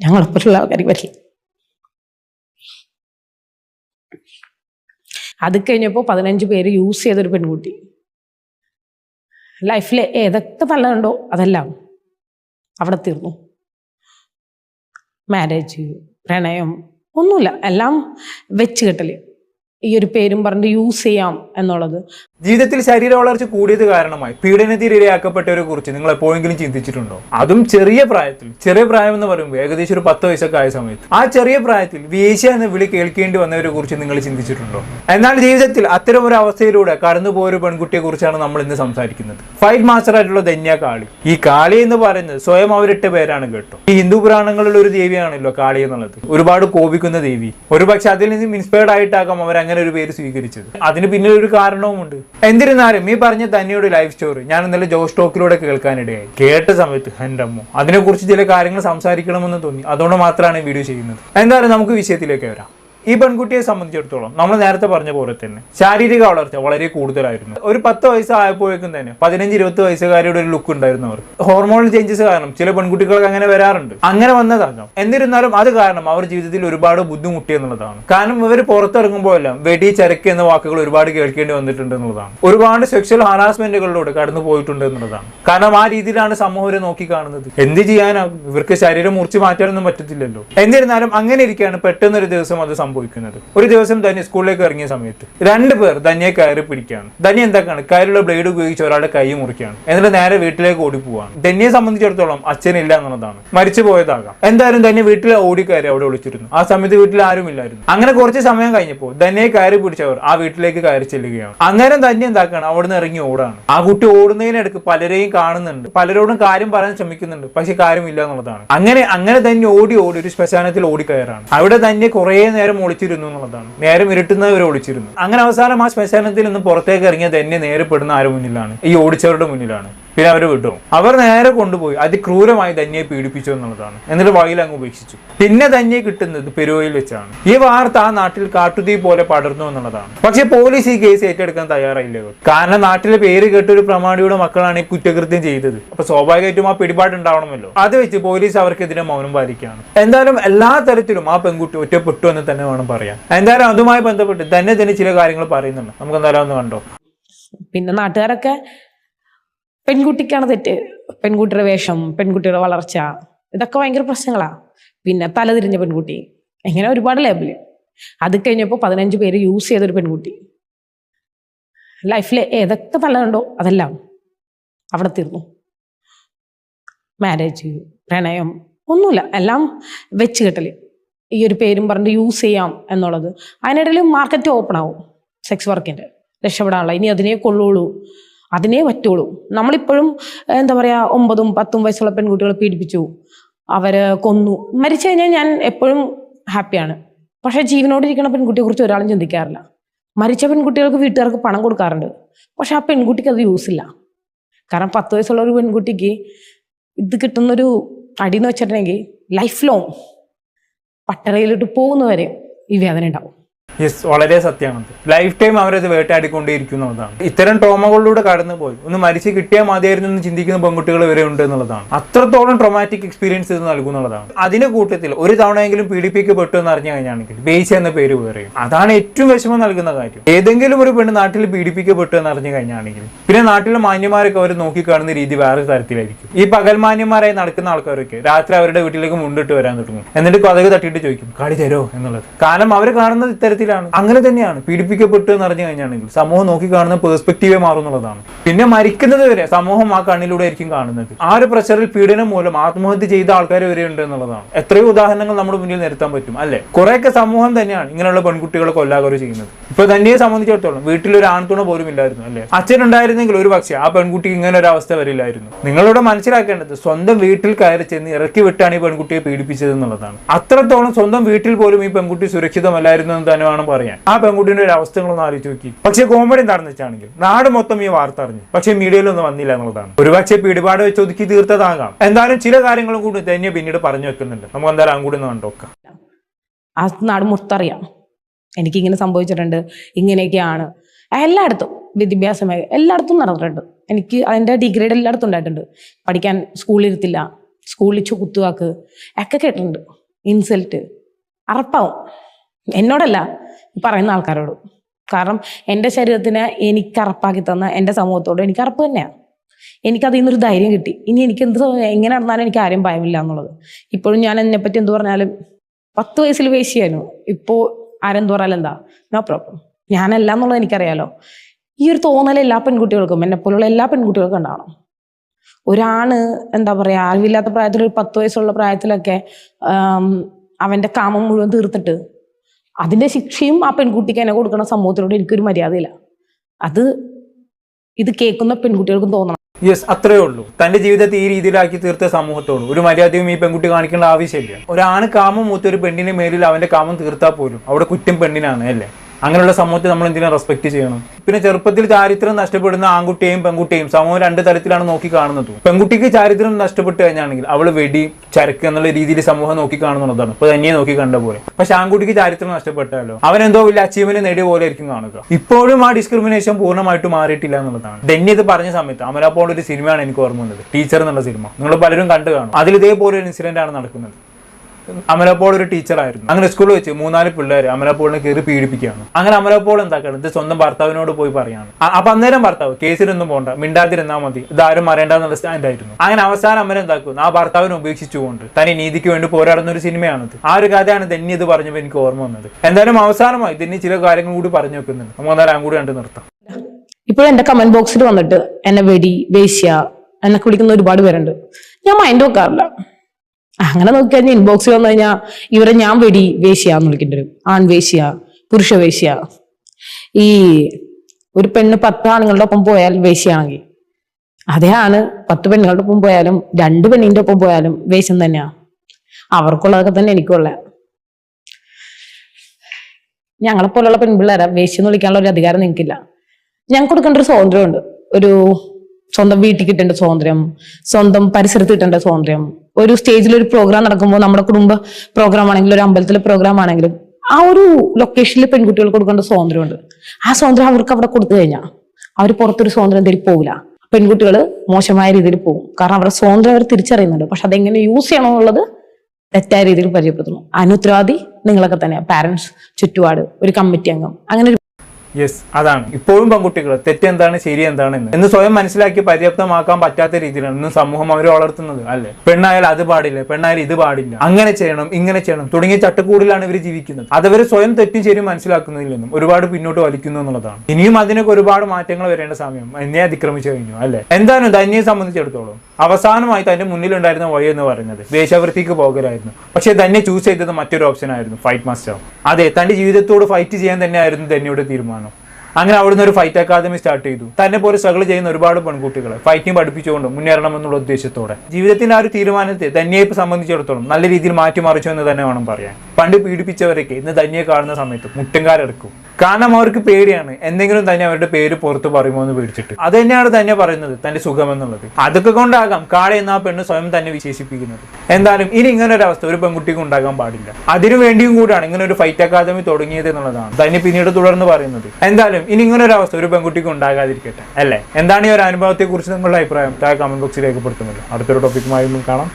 ഞങ്ങളെപ്പോലുള്ള ആൾക്കാർക്ക് വരില്ല അത് കഴിഞ്ഞപ്പോൾ പതിനഞ്ച് പേര് യൂസ് ചെയ്തൊരു പെൺകുട്ടി. ലൈഫിൽ ഏതൊക്കെ നല്ലതുണ്ടോ അതെല്ലാം അവിടെ തീർന്നു. മാരേജ് പ്രണയം ഒന്നുമില്ല. എല്ലാം വെച്ച് കെട്ടൽ. ഈ ഒരു പേരും പറഞ്ഞ് യൂസ് ചെയ്യാം എന്നുള്ളത് ജീവിതത്തിൽ ശരീര വളർച്ച കൂടിയത് കാരണമായി പീഡനത്തിരയാക്കപ്പെട്ടവരെ കുറിച്ച് നിങ്ങൾ എപ്പോഴെങ്കിലും ചിന്തിച്ചിട്ടുണ്ടോ? അതും ചെറിയ പ്രായത്തിൽ. ചെറിയ പ്രായം എന്ന് പറയുമ്പോൾ ഏകദേശം ഒരു പത്ത് വയസ്സൊക്കെ ആയ സമയത്ത്. ആ ചെറിയ പ്രായത്തിൽ വേശ്യ എന്ന വിളി കേൾക്കേണ്ടി വന്നവരെ കുറിച്ച് നിങ്ങൾ ചിന്തിച്ചിട്ടുണ്ടോ? എന്നാൽ ജീവിതത്തിൽ അത്തരം ഒരു അവസ്ഥയിലൂടെ കടന്നുപോയ ഒരു പെൺകുട്ടിയെ കുറിച്ചാണ് നമ്മൾ ഇന്ന് സംസാരിക്കുന്നത്. ഫൈറ്റ് മാസ്റ്റർ ആയിട്ടുള്ള ധന്യ കാളി. ഈ കാളി എന്ന് പറയുന്നത് സ്വയം അവരിട്ട പേരാണ് കേട്ടോ. ഈ ഹിന്ദു പുരാണങ്ങളിലുള്ള ഒരു ദേവിയാണല്ലോ കാളി എന്നുള്ളത്. ഒരുപാട് കോപിക്കുന്ന ദേവി. ഒരുപക്ഷെ അതിൽ നിന്നും ഇൻസ്പയർഡ് ആയിട്ടാകാം അവർ അങ്ങനെ ഒരു പേര് സ്വീകരിച്ചത്. അതിന് പിന്നിൽ ഒരു കാരണവുമുണ്ട്. എന്നിരുന്നാലും ഈ പറഞ്ഞ തന്നെയുടെ ലൈഫ് സ്റ്റോറി ഞാൻ ഇന്നലെ ജോ സ്റ്റോക്കിലൂടെ കേൾക്കാനിടയായി. കേട്ട സമയത്ത് എന്റെ അമ്മ അതിനെക്കുറിച്ച് ചില കാര്യങ്ങൾ സംസാരിക്കണമെന്ന് തോന്നി. അതുകൊണ്ട് മാത്രമാണ് വീഡിയോ ചെയ്യുന്നത്. എന്തായാലും നമുക്ക് വിഷയത്തിലേക്ക് വരാം. ഈ പെൺകുട്ടിയെ സംബന്ധിച്ചിടത്തോളം നമ്മൾ നേരത്തെ പറഞ്ഞ പോലെ തന്നെ ശാരീരിക വളർച്ച വളരെ കൂടുതലായിരുന്നു. ഒരു പത്ത് വയസ്സായപ്പോഴേക്കും തന്നെ പതിനഞ്ച് ഇരുപത് വയസ്സുകാരുടെ ഒരു ലുക്ക് ഉണ്ടായിരുന്നു അവർക്ക് ഹോർമോണൽ ചേഞ്ചസ് കാരണം ചില പെൺകുട്ടികൾക്ക് അങ്ങനെ വരാറുണ്ട്. അങ്ങനെ വന്നതാകാം എന്നിരുന്നാലും അത് കാരണം അവർ ജീവിതത്തിൽ ഒരുപാട് ബുദ്ധിമുട്ടി എന്നുള്ളതാണ്. കാരണം ഇവർ പുറത്തിറങ്ങുമ്പോഴെല്ലാം വെടി ചരക്ക് എന്ന വാക്കുകൾ ഒരുപാട് കേൾക്കേണ്ടി വന്നിട്ടുണ്ട് എന്നുള്ളതാണ്. ഒരുപാട് സെക്ഷൽ ഹാരാസ്മെന്റുകളിലൂടെ കടന്നു പോയിട്ടുണ്ട് എന്നുള്ളതാണ്. കാരണം ആ രീതിയിലാണ് സമൂഹം നോക്കി കാണുന്നത്. എന്ത് ചെയ്യാനാകും ഇവർക്ക് ശരീരം മുറിച്ച് മാറ്റാനൊന്നും പറ്റത്തില്ലല്ലോ. എന്നിരുന്നാലും അങ്ങനെ ഇരിക്കുകയാണ് പെട്ടെന്നൊരു ദിവസം അത് സംഭവിക്കുന്നത് ഒരു ദിവസം ധന്യ സ്കൂളിലേക്ക് ഇറങ്ങിയ സമയത്ത് രണ്ട് പേർ ധന്യെ കയറി പിടിക്കുകയാണ്. ധന്യ എന്താക്കാണ്? കയറിലുള്ള ബ്ലേഡ് ഉപയോഗിച്ച് ഒരാളുടെ കൈ മുറിക്കുകയാണ്. എന്നിട്ട് നേരെ വീട്ടിലേക്ക് ഓടി പോവാണ് ധന്യയെ സംബന്ധിച്ചിടത്തോളം അച്ഛനില്ല എന്നുള്ളതാണ്. മരിച്ചു പോയതാകാം. എന്തായാലും ധന്യ വീട്ടിൽ ഓടി കയറി അവിടെ വിളിച്ചിരുന്നു ആ സമയത്ത് വീട്ടിൽ ആരും ഇല്ലായിരുന്നു. അങ്ങനെ കുറച്ച് സമയം കഴിഞ്ഞപ്പോൾ ധന്യയെ കയറി പിടിച്ചവർ ആ വീട്ടിലേക്ക് കയറി ചെല്ലുകയാണ്. അന്നേരം ധന്യ എന്താക്കാണ്? അവിടുന്ന് ഇറങ്ങി ഓടാണ്. ആ കുട്ടി ഓടുന്നതിനിടക്ക് പലരെയും കാണുന്നുണ്ട്. പലരോടും കാര്യം പറയാൻ ശ്രമിക്കുന്നുണ്ട്. പക്ഷെ കാര്യമില്ല എന്നുള്ളതാണ്. അങ്ങനെ അങ്ങനെ തന്നെ ഓടി ഓടി ഒരു ശ്മശാനത്തിൽ കയറാണ്. അവിടെ തന്നെ കുറേ നേരം ഒളിച്ചിരുന്നു എന്നുള്ളതാണ്. നേരം ഇരുട്ടുന്നവരെ ഒളിച്ചിരുന്നു. അങ്ങനെ അവസാനം ആ ശ്മശാനത്തിൽ നിന്ന് പുറത്തേക്ക് ഇറങ്ങിയത് എന്നെ നേരെ പെടുന്ന ആരുടെ മുന്നിലാണ്? ഈ ഓടിച്ചവരുടെ മുന്നിലാണ്. പിന്നെ അവർ വിട്ടു. അവർ നേരെ കൊണ്ടുപോയി. അതിക്രൂരമായി ധന്യയെ പീഡിപ്പിച്ചു എന്നുള്ളതാണ്. എന്നിട്ട് വഴിയിൽ അങ്ങ് ഉപേക്ഷിച്ചു. പിന്നെ ധന്യെ കിട്ടുന്നത് പെരുവയിൽ വെച്ചാണ്. ഈ വാർത്ത ആ നാട്ടിൽ കാട്ടുതീ പോലെ പടർന്നു എന്നുള്ളതാണ്. പക്ഷെ പോലീസ് ഈ കേസ് ഏറ്റെടുക്കാൻ തയ്യാറായില്ല കാരണം നാട്ടിലെ പേര് കേട്ട ഒരു പ്രമാണിയുടെ മക്കളാണ് ഈ കുറ്റകൃത്യം ചെയ്തത്. അപ്പൊ സ്വാഭാവികമായിട്ടും ആ പിടിപാടുണ്ടാവണമല്ലോ അത് വെച്ച് പോലീസ് അവർക്കെതിരെ മൗനം പാലിക്കുകയാണ്. എന്തായാലും എല്ലാ തരത്തിലും ആ പെൺകുട്ടി ഒറ്റപ്പെട്ടു എന്ന് തന്നെ വേണം പറയാൻ. എന്തായാലും അതുമായി ബന്ധപ്പെട്ട് തന്നെ തന്നെ ചില കാര്യങ്ങൾ പറയുന്നുണ്ട്. നമുക്ക് എന്തായാലും ഒന്ന് കണ്ടോ? പിന്നെ നാട്ടുകാരൊക്കെ പെൺകുട്ടിക്കാണ് തെറ്റ്. പെൺകുട്ടിയുടെ വേഷം പെൺകുട്ടിയുടെ വളർച്ച ഇതൊക്കെ ഭയങ്കര പ്രശ്നങ്ങളാ. പിന്നെ തലതിരിഞ്ഞ പെൺകുട്ടി. എങ്ങനെ ഒരുപാട് ലേബൽ അത് കഴിഞ്ഞപ്പോൾ പതിനഞ്ച് പേര് യൂസ് ചെയ്തൊരു പെൺകുട്ടി. ലൈഫിൽ ഏതൊക്കെ നല്ലതുണ്ടോ അതെല്ലാം അവിടെ തീർന്നു. മാരേജ് പ്രണയം ഒന്നുമില്ല. എല്ലാം വെച്ച് കെട്ടൽ. ഈ ഒരു പേരും പറഞ്ഞ് യൂസ് ചെയ്യാം എന്നുള്ളത്. അതിനിടയിൽ മാർക്കറ്റ് ഓപ്പൺ ആവും. സെക്സ് വർക്കിന്റെ രക്ഷപ്പെടാനുള്ള. ഇനി അതിനെ കൊള്ളുള്ളൂ. അതിനേ പറ്റുള്ളൂ. നമ്മളിപ്പോഴും എന്താ പറയുക ഒമ്പതും പത്തും വയസ്സുള്ള പെൺകുട്ടികളെ പീഡിപ്പിച്ചു. അവർ കൊന്നു. മരിച്ചു കഴിഞ്ഞാൽ ഞാൻ എപ്പോഴും ഹാപ്പിയാണ്. പക്ഷേ ജീവനോടിരിക്കുന്ന പെൺകുട്ടിയെ കുറിച്ച് ഒരാളും ചിന്തിക്കാറില്ല. മരിച്ച പെൺകുട്ടികൾക്ക് വീട്ടുകാർക്ക് പണം കൊടുക്കാറുണ്ട്. പക്ഷെ ആ പെൺകുട്ടിക്ക് അത് യൂസ് ഇല്ല. കാരണം പത്ത് വയസ്സുള്ള ഒരു പെൺകുട്ടിക്ക് ഇത് കിട്ടുന്നൊരു അടി എന്ന് വെച്ചിട്ടുണ്ടെങ്കിൽ ലൈഫ് ലോങ് പട്ടറയിലിട്ട് പോകുന്നവരെ ഈ വേദന ഉണ്ടാവും. യെസ് വളരെ സത്യമാണ്. ലൈഫ് ടൈം അവരത് വേട്ടയാടിക്കൊണ്ടേയിരിക്കും ഇത്തരം ട്രോമകളിലൂടെ കടന്നുപോയി. ഒന്ന് മരിച്ച് കിട്ടിയാൽ മതിയായിരുന്നു എന്ന് ചിന്തിക്കുന്ന പെൺകുട്ടികൾ വരെ ഉണ്ട് എന്നുള്ളതാണ്. അത്രത്തോളം ട്രോമാറ്റിക് എക്സ്പീരിയൻസ് ഇത് നൽകുന്നുള്ളതാണ് അതിന്റെ കൂട്ടത്തിൽ ഒരു തവണയെങ്കിലും പീഡിപ്പിക്കപ്പെട്ടു എന്ന് അറിഞ്ഞു കഴിഞ്ഞാണെങ്കിൽ ബേസ് എന്ന പേര് പറയും അതാണ് ഏറ്റവും വിഷമം നൽകുന്ന കാര്യം. ഏതെങ്കിലും ഒരു പെണ്ണ് നാട്ടിൽ പീഡിപ്പിക്കപ്പെട്ടു എന്ന് അറിഞ്ഞു കഴിഞ്ഞാണെങ്കിൽ പിന്നെ നാട്ടിലെ മാന്യന്മാരൊക്കെ അവർ നോക്കിക്കാണുന്ന രീതി വേറെ തരത്തിലായിരിക്കും. ഈ പകൽ മാന്യന്മാരായി നടക്കുന്ന ആൾക്കാരൊക്കെ രാത്രി അവരുടെ വീട്ടിലേക്ക് മുണ്ടിട്ട് വരാൻ തുടങ്ങും. എന്നിട്ട് കഥക് തട്ടിയിട്ട് ചോദിക്കും കളി തരോ? എന്നുള്ളത്. കാരണം അവർ കാണുന്നത് ഇത്തരത്തിലാണ് അങ്ങനെ തന്നെയാണ്. പീഡിപ്പിക്കപ്പെട്ടു എന്ന് അറിഞ്ഞു കഴിഞ്ഞാണെങ്കിൽ സമൂഹം നോക്കി കാണുന്ന പേഴ്സ്പെക്റ്റീവേ മാറും എന്നുള്ളതാണ്. പിന്നെ മരിക്കുന്നത് വരെ സമൂഹം ആ കണ്ണിലൂടെ ആയിരിക്കും കാണുന്നത്. ആ ഒരു പ്രഷറിൽ പീഡനം മൂലം ആത്മഹത്യ ചെയ്ത ആൾക്കാർ വരെ ഉണ്ട് എന്നുള്ളതാണ്. എത്രയോ ഉദാഹരണങ്ങൾ നമ്മുടെ മുന്നിൽ നിരത്താൻ പറ്റും അല്ലെ? കുറെയൊക്കെ സമൂഹം തന്നെയാണ് ഇങ്ങനെയുള്ള പെൺകുട്ടികളെ കൊല്ലാകരു ചെയ്യുന്നത്. ഇപ്പൊ തന്നെ സംബന്ധിച്ചിടത്തോളം വീട്ടിൽ ഒരു ആൺതുണ പോലും ഇല്ലായിരുന്നു അല്ലെ? അച്ഛൻ ഉണ്ടായിരുന്നെങ്കിൽ ഒരു പക്ഷേ ആ പെൺകുട്ടിക്ക് ഇങ്ങനെ ഒരു അവസ്ഥ വരില്ലായിരുന്നു. നിങ്ങളിവിടെ മനസ്സിലാക്കേണ്ടത് സ്വന്തം വീട്ടിൽ കയറി ചെന്ന് ഇറക്കി വിട്ടാണ് ഈ പെൺകുട്ടിയെ പീഡിപ്പിച്ചത് എന്നുള്ളതാണ്. അത്രത്തോളം സ്വന്തം വീട്ടിൽ പോലും ഈ പെൺകുട്ടി സുരക്ഷിതമല്ലായിരുന്നു എന്ന് തന്നെ വേണം പറയാൻ. ആ പെൺകുട്ടിയുടെ ഒരു അവസ്ഥകളൊന്നും ആലോചിച്ച് നോക്കി. പക്ഷെ കോമഡി എന്താണെന്ന് വെച്ചാണെങ്കിൽ നാട് മൊത്തം ഈ വാർത്ത അറിഞ്ഞു. പക്ഷേ മീഡിയയിലൊന്നും വന്നില്ല എന്നുള്ളതാണ്. ഒരുപക്ഷെ പിടിപാട് വെച്ച് ഒതുക്കി തീർത്തതാകാം. എന്തായാലും ചില കാര്യങ്ങളും കൂടി തന്നെ പിന്നീട് പറഞ്ഞു വെക്കുന്നുണ്ട്. നമുക്ക് എന്തായാലും അങ്ങോട്ട് ഒന്ന് കണ്ടോക്കാം ആ നാട് മൊത്തറിയാം എനിക്കിങ്ങനെ സംഭവിച്ചിട്ടുണ്ട്. ഇങ്ങനെയൊക്കെയാണ്. എല്ലായിടത്തും വിദ്യാഭ്യാസ മേഖല എല്ലായിടത്തും നടന്നിട്ടുണ്ട്. എനിക്ക് അതിന്റെ ഡിഗ്രേഡ് എല്ലായിടത്തും ഉണ്ടായിട്ടുണ്ട്. പഠിക്കാൻ സ്കൂളിൽ ഇരുത്തില്ല. സ്കൂളിൽ കുത്തുവാക്ക് ഒക്കെ കേട്ടിട്ടുണ്ട്. ഇൻസൾട്ട് അറപ്പാവും. എന്നോടല്ല. പറയുന്ന ആൾക്കാരോട്. കാരണം എന്റെ ശരീരത്തിനെ എനിക്ക് അറപ്പാക്കി തന്ന എന്റെ സമൂഹത്തോട് എനിക്ക് അറപ്പ് തന്നെയാണ്. എനിക്കതിൽ നിന്നൊരു ധൈര്യം കിട്ടി. ഇനി എനിക്ക് എന്ത് എങ്ങനെ നടന്നാലും എനിക്ക് ആരും ഭയമില്ല എന്നുള്ളത്. ഇപ്പോഴും ഞാൻ എന്നെപ്പറ്റി എന്ത് പറഞ്ഞാലും പത്ത് വയസ്സിൽ വേശിയായിരുന്നു. ഇപ്പോൾ ആരെന്ത് പറഞ്ഞാലും എന്താ നോ പ്രോബ്ലം ഞാനല്ല എന്നുള്ളത് എനിക്കറിയാലോ. ഈ ഒരു തോന്നൽ എല്ലാ പെൺകുട്ടികൾക്കും എന്നെ പോലുള്ള എല്ലാ പെൺകുട്ടികൾക്കും ഉണ്ടാവണം. ഒരാണ് എന്താ പറയുക അറിവില്ലാത്ത പ്രായത്തിൽ ഒരു പത്ത് വയസ്സുള്ള പ്രായത്തിലൊക്കെ അവന്റെ കാമം മുഴുവൻ തീർത്തിട്ട് അതിന്റെ ശിക്ഷയും ആ പെൺകുട്ടിക്ക് എന്നെ കൊടുക്കുന്ന സമൂഹത്തിനോട് എനിക്കൊരു മര്യാദയില്ല. അത് ഇത് കേൾക്കുന്ന പെൺകുട്ടികൾക്കും തോന്നണം. യെസ് അത്രേ ഉള്ളൂ. തന്റെ ജീവിതത്തെ ഈ രീതിയിലാക്കി തീർത്ത സമൂഹത്തോട് ഒരു മര്യാദയും ഈ പെൺകുട്ടി കാണിക്കേണ്ട ആവശ്യമില്ല. ഒരാണ് കാമം മൂത്ത ഒരു പെണ്ണിന്റെ മേലിൽ അവന്റെ കാമം തീർത്താൽ പോലും. അവിടെ കുറ്റം പെണ്ണിനാണ് അല്ലേ? അങ്ങനെയുള്ള സമൂഹത്തെ നമ്മൾ എന്തിനാ റെസ്പെക്ട് ചെയ്യണം? പിന്നെ ചെറുപ്പത്തിൽ ചാരിത്രം നഷ്ടപ്പെടുന്ന ആൺകുട്ടിയെയും പെൺകുട്ടിയെയും സമൂഹം രണ്ട് തരത്തിലാണ് നോക്കി കാണുന്നത്. പെൺകുട്ടിക്ക് ചാരിത്രം നഷ്ടപ്പെട്ട് കഴിഞ്ഞാണെങ്കിൽ അവൾ വെടി ചരക്ക് എന്നുള്ള രീതിയിൽ സമൂഹം നോക്കി കാണുന്നതാണ് ഇപ്പൊ തന്നെ നോക്കി കണ്ട പോലെ. പക്ഷെ ആൺകുട്ടിക്ക് ചാരിത്രം നഷ്ടപ്പെട്ടാലോ? അവൻ എന്തോ വലിയ അച്ചീവ്മെന്റ് നേടിയ പോലെ ആയിരിക്കും കാണുക. ഇപ്പോഴും ആ ഡിസ്ക്രിമിനേഷൻ പൂർണമായിട്ട് മാറിയിട്ടില്ല എന്നുള്ളതാണ്. ഡെന്നി ഇത് പറഞ്ഞ സമയത്ത് അമലാപ്പോൾ ഒരു സിനിമയാണ് എനിക്ക് ഓർമ്മ വന്നത്. ടീച്ചർ എന്നുള്ള സിനിമ. നിങ്ങൾ പലരും കണ്ടു കാണും. അതിൽ ഇതേപോലെ ഒരു ഇൻസിഡന്റ് ആണ് നടക്കുന്നത്. അമലപ്പോൾ ഒരു ടീച്ചറായിരുന്നു. അങ്ങനെ സ്കൂളിൽ വെച്ച് മൂന്നാൽ പിള്ളേർ അമലപ്പോളിനെ കയറി പീഡിപ്പിക്കുകയാണ്. അങ്ങനെ അമലപ്പോൾ എന്താക്കണം? ഇത് സ്വന്തം ഭർത്താവിനോട് പോയി പറയാണ്. അപ്പൊ അന്നേരം ഭർത്താവ് കേസിലൊന്നും പോണ്ട മിണ്ടാതിരുന്നാ മതി. ഇത് ആരും സ്റ്റാൻഡ് ആയിരുന്നു അങ്ങനെ അവസാനം അമ്മ എന്താക്കും ആ ഭർത്താവിനെ ഉപേക്ഷിച്ചുകൊണ്ട് തനി നീതിക്ക് വേണ്ടി പോരാടുന്ന ഒരു സിനിമയാണിത്. ആ ഒരു കഥയാണ് ധന്യ ഇത് പറഞ്ഞപ്പോൾ എനിക്ക് ഓർമ്മ വന്നത്. എന്തായാലും അവസാനമായി ധന്യ ചില കാര്യങ്ങൾ കൂടി പറഞ്ഞു വെക്കുന്നുണ്ട്. നമുക്ക് അന്നേരം കൂടി കണ്ട് നിർത്താം. ഇപ്പോഴും എന്റെ കമന്റ് ബോക്സിൽ വന്നിട്ട് എന്നെ വെടി വേശ്യ എന്നൊക്കെ വിളിക്കുന്ന ഒരുപാട് പേരുണ്ട്. ഞാൻ മൈൻഡ് വെക്കാറില്ല. അങ്ങനെ നോക്കി കഴിഞ്ഞാൽ ഇൻബോക്സിൽ വന്നു കഴിഞ്ഞാൽ ഇവരെ ഞാൻ വെടി വേശ്യാന്ന് വിളിക്കേണ്ടി വരും. ആൺ വേശ്യ പുരുഷ വേശ്യ. ഈ ഒരു പെണ്ണ് പത്ത് ആണുങ്ങളുടെ ഒപ്പം പോയാൽ വേശ്യാണെങ്കിൽ അതേ ആണ് പത്ത് പെണ്ണുങ്ങളുടെ ഒപ്പം പോയാലും രണ്ട് പെണ്ണിന്റെ ഒപ്പം പോയാലും വേഷം തന്നെയാ. അവർക്കുള്ളതൊക്കെ തന്നെ എനിക്കുള്ള ഞങ്ങളെ പോലുള്ള പെൺപിള്ളേരെ വേശ്യം വിളിക്കാനുള്ള ഒരു അധികാരം നിങ്ങൾക്കില്ല. ഞങ്ങൾക്ക് കൊടുക്കേണ്ട ഒരു സ്വാതന്ത്ര്യമുണ്ട്. ഒരു സ്വന്തം വീട്ടിൽ കിട്ടേണ്ട സ്വാതന്ത്ര്യം സ്വന്തം പരിസരത്ത് കിട്ടേണ്ട സ്വാതന്ത്ര്യം. ഒരു സ്റ്റേജിൽ ഒരു പ്രോഗ്രാം നടക്കുമ്പോൾ നമ്മുടെ കുടുംബ പ്രോഗ്രാം ആണെങ്കിലും ഒരു അമ്പലത്തിലെ പ്രോഗ്രാം ആണെങ്കിലും ആ ഒരു ലൊക്കേഷനിൽ പെൺകുട്ടികൾക്ക് കൊടുക്കേണ്ട സ്വാതന്ത്ര്യമുണ്ട്. ആ സ്വാതന്ത്ര്യം അവർക്ക് അവിടെ കൊടുത്തു കഴിഞ്ഞാൽ അവർ പുറത്തൊരു സ്വാതന്ത്ര്യം തേടി പോവില്ല. പെൺകുട്ടികൾ മോശമായ രീതിയിൽ പോകും കാരണം അവരുടെ സ്വാതന്ത്ര്യം അവർ തിരിച്ചറിയുന്നുണ്ട്. പക്ഷെ അതെങ്ങനെ യൂസ് ചെയ്യണം എന്നുള്ളത് തെറ്റായ രീതിയിൽ പരിചയപ്പെടുത്തുന്നു. അനുത്തരവാദി നിങ്ങളൊക്കെ തന്നെയാണ് പാരന്റ്സ് ചുറ്റുപാട് ഒരു കമ്മിറ്റി അംഗം. അങ്ങനെ യെസ് അതാണ്. ഇപ്പോഴും പെൺകുട്ടികൾ തെറ്റെന്താണ് ശരി എന്താണ് എന്ന് സ്വയം മനസ്സിലാക്കി പര്യാപ്തമാക്കാൻ പറ്റാത്ത രീതിയിലാണ് ഇന്ന് സമൂഹം അവരെ വളർത്തുന്നത് അല്ലേ? പെണ്ണായാൽ അത് പാടില്ല പെണ്ണായാൽ ഇത് പാടില്ല. അങ്ങനെ ചെയ്യണം ഇങ്ങനെ ചെയ്യണം. തുടങ്ങിയ ചട്ടക്കൂടിലാണ് ഇവർ ജീവിക്കുന്നത്. അതവർ സ്വയം തെറ്റും ശരി മനസ്സിലാക്കുന്നതില്ലെന്നും ഒരുപാട് പിന്നോട്ട് വലിക്കുന്നു എന്നുള്ളതാണ്. ഇനിയും അതിനൊക്കെ ഒരുപാട് മാറ്റങ്ങൾ വരേണ്ട സമയം എന്നെ അതിക്രമിച്ചു കഴിഞ്ഞു അല്ലേ? എന്തായാലും ധന്യയെ സംബന്ധിച്ചിടത്തോളം അവസാനമായി തന്റെ മുന്നിലുണ്ടായിരുന്ന വഴി എന്ന് പറയുന്നത് ദേശാവൃത്തിക്ക് പോകലായിരുന്നു പക്ഷേ ധന്യ ചൂസ് ചെയ്തത് മറ്റൊരു ഓപ്ഷൻ ആയിരുന്നു ഫൈറ്റ് മാസ്റ്റർ അതെ തന്റെ ജീവിതത്തോട് ഫൈറ്റ് ചെയ്യാൻ തന്നെയായിരുന്നു ധന്യയുടെ തീരുമാനം. അങ്ങനെ അവിടുന്ന് ഒരു ഫൈറ്റ് അക്കാദമി സ്റ്റാർട്ട് ചെയ്തു. തന്നെ പോലെ സ്ട്രഗിൾ ചെയ്യുന്ന ഒരുപാട് പെൺകുട്ടികളെ ഫൈറ്റിംഗ് പഠിപ്പിച്ചുകൊണ്ട് മുന്നേറണം എന്നുള്ള ഉദ്ദേശത്തോടെ. ജീവിതത്തിന്റെ ആ ഒരു തീരുമാനത്തെ ധന്യയെ സംബന്ധിച്ചിടത്തോളം നല്ല രീതിയിൽ മാറ്റിമറിച്ചു എന്ന് തന്നെ വേണം പറയാൻ. പണ്ട് പീഡിപ്പിച്ചവരൊക്കെ ഇന്ന് ധന്യയെ കാണുന്ന സമയത്ത് മുട്ടുംകാരെടുക്കും. കാരണം അവർക്ക് പേടിയാണ്. എന്തെങ്കിലും തന്നെ അവരുടെ പേര് പുറത്ത് പറയുമോ എന്ന് പേടിച്ചിട്ട്. അത് തന്നെയാണ് തന്നെ പറയുന്നത് തന്റെ സുഖം എന്നുള്ളത്. അതൊക്കെ കൊണ്ടാകാം കാള എന്ന ആ പെണ്ണ് സ്വയം തന്നെ വിശേഷിപ്പിക്കുന്നത്. എന്തായാലും ഇനി ഇങ്ങനെ ഒരു അവസ്ഥ ഒരു പെൺകുട്ടിക്ക് ഉണ്ടാകാൻ പാടില്ല. അതിനു വേണ്ടിയും കൂടിയാണ് ഇങ്ങനെ ഒരു ഫൈറ്റ് അക്കാദമി തുടങ്ങിയത് എന്നുള്ളതാണ്. തന്നെ പിന്നീട് തുടർന്ന് പറയുന്നത്. എന്തായാലും ഇനി ഇങ്ങനെ ഒരു അവസ്ഥ ഒരു പെൺകുട്ടിക്ക് ഉണ്ടാകാതിരിക്കട്ടെ. അല്ലേ? എന്താണ് ഈ ഒരു അനുഭവത്തെ കുറിച്ച് നിങ്ങളുടെ അഭിപ്രായം? താഴെ കമന്റ് ബോക്സിൽ രേഖപ്പെടുത്തുമല്ലോ. അടുത്തൊരു ടോപ്പിക്കുമായി കാണാം.